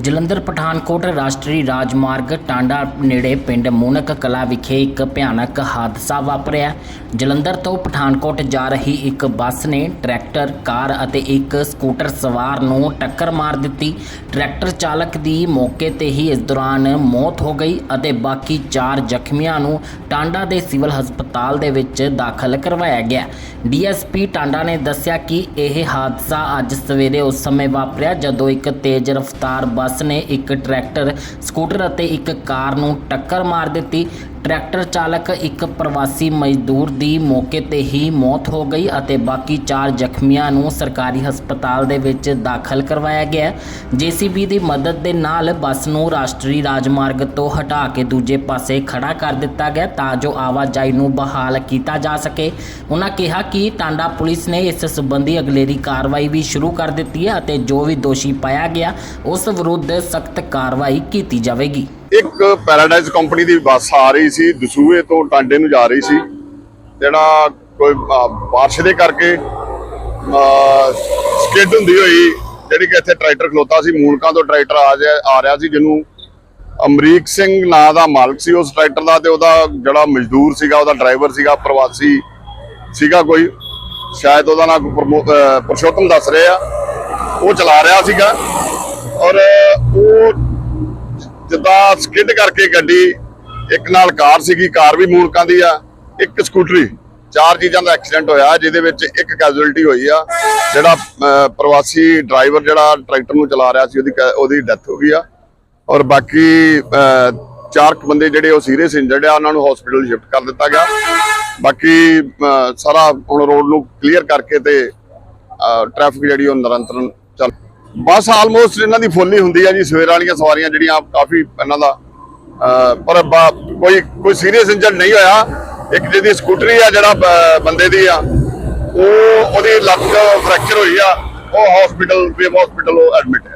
ਜਲੰਧਰ ਪਠਾਨਕੋਟ ਰਾਸ਼ਟਰੀ ਰਾਜਮਾਰਗ ਟਾਂਡਾ ਨੇੜੇ ਪਿੰਡ ਮੂਨਕ ਕਲਾ ਵਿਖੇ ਇੱਕ ਭਿਆਨਕ ਹਾਦਸਾ ਵਾਪਰਿਆ। ਜਲੰਧਰ ਤੋਂ ਪਠਾਨਕੋਟ ਜਾ ਰਹੀ ਇੱਕ ਬੱਸ ਨੇ ਟਰੈਕਟਰ, ਕਾਰ ਅਤੇ ਇੱਕ ਸਕੂਟਰ ਸਵਾਰ ਨੂੰ ਟੱਕਰ ਮਾਰ ਦਿੱਤੀ। ਟਰੈਕਟਰ ਚਾਲਕ ਦੀ ਮੌਕੇ ਤੇ ਹੀ ਇਸ ਦੌਰਾਨ ਮੌਤ ਹੋ ਗਈ ਅਤੇ ਬਾਕੀ ਚਾਰ ਜ਼ਖਮੀਆਂ ਨੂੰ ਟਾਂਡਾ ਦੇ ਸਿਵਲ ਹਸਪਤਾਲ ਦੇ ਵਿੱਚ ਦਾਖਲ ਕਰਵਾਇਆ ਗਿਆ। ਡੀਐਸਪੀ ਟਾਂਡਾ ਨੇ ਦੱਸਿਆ ਕਿ ਇਹ ਹਾਦਸਾ ਅੱਜ ਸਵੇਰੇ ਉਸ ਸਮੇਂ ਵਾਪਰਿਆ, ਜਦੋਂ ਇੱਕ ਤੇਜ਼ ਰਫ਼ਤਾਰ ਬੱਸ ਬੱਸ ਨੇ ਇੱਕ ਟਰੈਕਟਰ ਸਕੂਟਰ ਅਤੇ ਇੱਕ ਕਾਰ ਨੂੰ ਟੱਕਰ ਮਾਰ ਦਿੱਤੀ। ਟਰੈਕਟਰ ਚਾਲਕ ਇੱਕ ਪ੍ਰਵਾਸੀ ਮਜ਼ਦੂਰ ਦੀ ਮੌਕੇ ਤੇ ਹੀ ਮੌਤ ਹੋ ਗਈ ਅਤੇ ਬਾਕੀ ਚਾਰ ਜ਼ਖਮੀਆਂ ਨੂੰ ਸਰਕਾਰੀ ਹਸਪਤਾਲ ਦੇ ਵਿੱਚ ਦਾਖਲ ਕਰਵਾਇਆ ਗਿਆ। ਜੀਸੀਬੀ ਦੀ ਮਦਦ ਦੇ ਨਾਲ ਬੱਸ ਨੂੰ ਰਾਸ਼ਟਰੀ ਰਾਜਮਾਰਗ ਤੋਂ ਹਟਾ ਕੇ ਦੂਜੇ ਪਾਸੇ ਖੜਾ ਕਰ ਦਿੱਤਾ ਗਿਆ ਤਾਂ ਜੋ ਆਵਾਜਾਈ ਨੂੰ ਬਹਾਲ ਕੀਤਾ ਜਾ ਸਕੇ। ਉਹਨਾਂ ਕਿਹਾ ਕਿ ਟਾਂਡਾ ਪੁਲਿਸ ਨੇ ਇਸ ਸੰਬੰਧੀ ਅਗਲੇਰੀ ਕਾਰਵਾਈ ਵੀ ਸ਼ੁਰੂ ਕਰ ਦਿੱਤੀ ਹੈ ਅਤੇ ਜੋ ਵੀ ਦੋਸ਼ੀ ਪਾਇਆ ਗਿਆ, ਉਸ ਵਿਰੁੱਧ ਸਖਤ ਕਾਰਵਾਈ ਕੀਤੀ ਜਾਵੇਗੀ। ਇੱਕ ਪੈਰਾਡਾਈਜ਼ ਕੰਪਨੀ ਦੀ ਬੱਸ ਆ ਰਹੀ ਸੀ ਦਸੂਹੇ ਤੋਂ ਟਾਂਡੇ ਨੂੰ ਜਾ ਰਹੀ ਸੀ। ਜਿਹੜਾ ਕੋਈ ਅਹ, ਬਾਰਿਸ਼ ਦੇ ਕਰਕੇ ਸਕਿੱਡ ਹੁੰਦੀ ਹੋਈ ਜਿਹੜੀ ਕਿ ਇੱਥੇ ਟਰੈਕਟਰ ਖਲੋਤਾ ਸੀ ਮੂਨਕਾਂ ਤੋਂ ਟਰੈਕਟਰ ਆ ਜਾ- ਆ ਰਿਹਾ ਸੀ ਜਿਹਨੂੰ ਅਮਰੀਕ ਸਿੰਘ ਨਾਂ ਦਾ ਮਾਲਕ ਸੀ ਉਸ ਟਰੈਕਟਰ ਦਾ ਤੇ ਉਹਦਾ ਜਿਹੜਾ ਮਜ਼ਦੂਰ ਸੀਗਾ ਉਹਦਾ ਡਰਾਈਵਰ ਸੀਗਾ ਪ੍ਰਵਾਸੀ ਸੀਗਾ ਕੋਈ। ਸ਼ਾਇਦ ਉਹਦਾ ਨਾਮ ਪ੍ਰਮੋ- ਅਹ, ਪੁਰਸ਼ੋਤਮ ਦੱਸ ਰਹੇ। ਆ ਉਹ ਚਲਾ ਰਿਹਾ ਸੀਗਾ। ਔਰ ਉਹ ਜਿੱਦਾਂ ਸਕਿਡ ਕਰਕੇ ਗੱਡੀ, ਇੱਕ ਨਾਲ ਕਾਰ ਸੀਗੀ, ਕਾਰ ਵੀ ਮੂਲਕਾਂ ਦੀ ਆ, ਇੱਕ ਸਕੂਟਰੀ, ਚਾਰ ਚੀਜ਼ਾਂ ਦਾ ਐਕਸੀਡੈਂਟ ਹੋਇਆ, ਜਿਹਦੇ ਵਿੱਚ ਇੱਕ ਕੈਜੂਅਲਟੀ ਹੋਈ ਆ, ਜਿਹੜਾ ਪ੍ਰਵਾਸੀ ਡਰਾਈਵਰ ਜਿਹੜਾ ਟਰੈਕਟਰ ਨੂੰ ਚਲਾ ਰਿਹਾ ਸੀ, ਉਹਦੀ ਕੈ- ਉਹਦੀ ਡੈਥ ਹੋ ਗਈ ਆ, ਔਰ ਬਾਕੀ ਚਾਰ ਕੁ ਬੰਦੇ ਜਿਹੜੇ ਉਹ ਸੀਰੀਅਸ ਇੰਜਰਡ ਆ, ਉਹਨਾਂ ਨੂੰ ਹਸਪੀਟਲ ਸ਼ਿਫਟ ਕਰ ਦਿੱਤਾ ਗਿਆ। ਬਾਕੀ ਸਾਰਾ ਹੁਣ ਰੋਡ ਨੂੰ ਕਲੀਅਰ ਕਰਕੇ ਤੇ ਟ੍ਰੈਫਿਕ ਜਿਹੜੀ ਉਹ ਨਿਰੰਤਰਨ ਚੱਲ ਬੱਸ ਆਲਮੋਸਟ ਇਹਨਾਂ ਦੀ ਫੁੱਲ ਹੀ ਹੁੰਦੀ ਆ ਜੀ, ਸਵੇਰ ਵਾਲੀਆਂ ਸਵਾਰੀਆਂ ਜਿਹੜੀਆਂ ਕਾਫੀ ਇਹਨਾਂ ਦਾ ਪਰ ਕੋਈ ਕੋਈ ਸੀਰੀਅਸ ਇੰਜਰ ਨਹੀਂ ਹੋਇਆ। ਇੱਕ ਜਿਹਦੀ ਸਕੂਟਰੀ ਆ ਜਿਹੜਾ ਬੰਦੇ ਦੀ ਆ, ਉਹ ਉਹਦੀ ਲੱਤ ਫ੍ਰੈਕਚਰ ਹੋਈ ਆ, ਉਹ ਹਸਪੀਟਲ ਵੇਵ ਹਸਪੀਟਲ ਉਹ ਐਡਮਿਟ ਹੈ।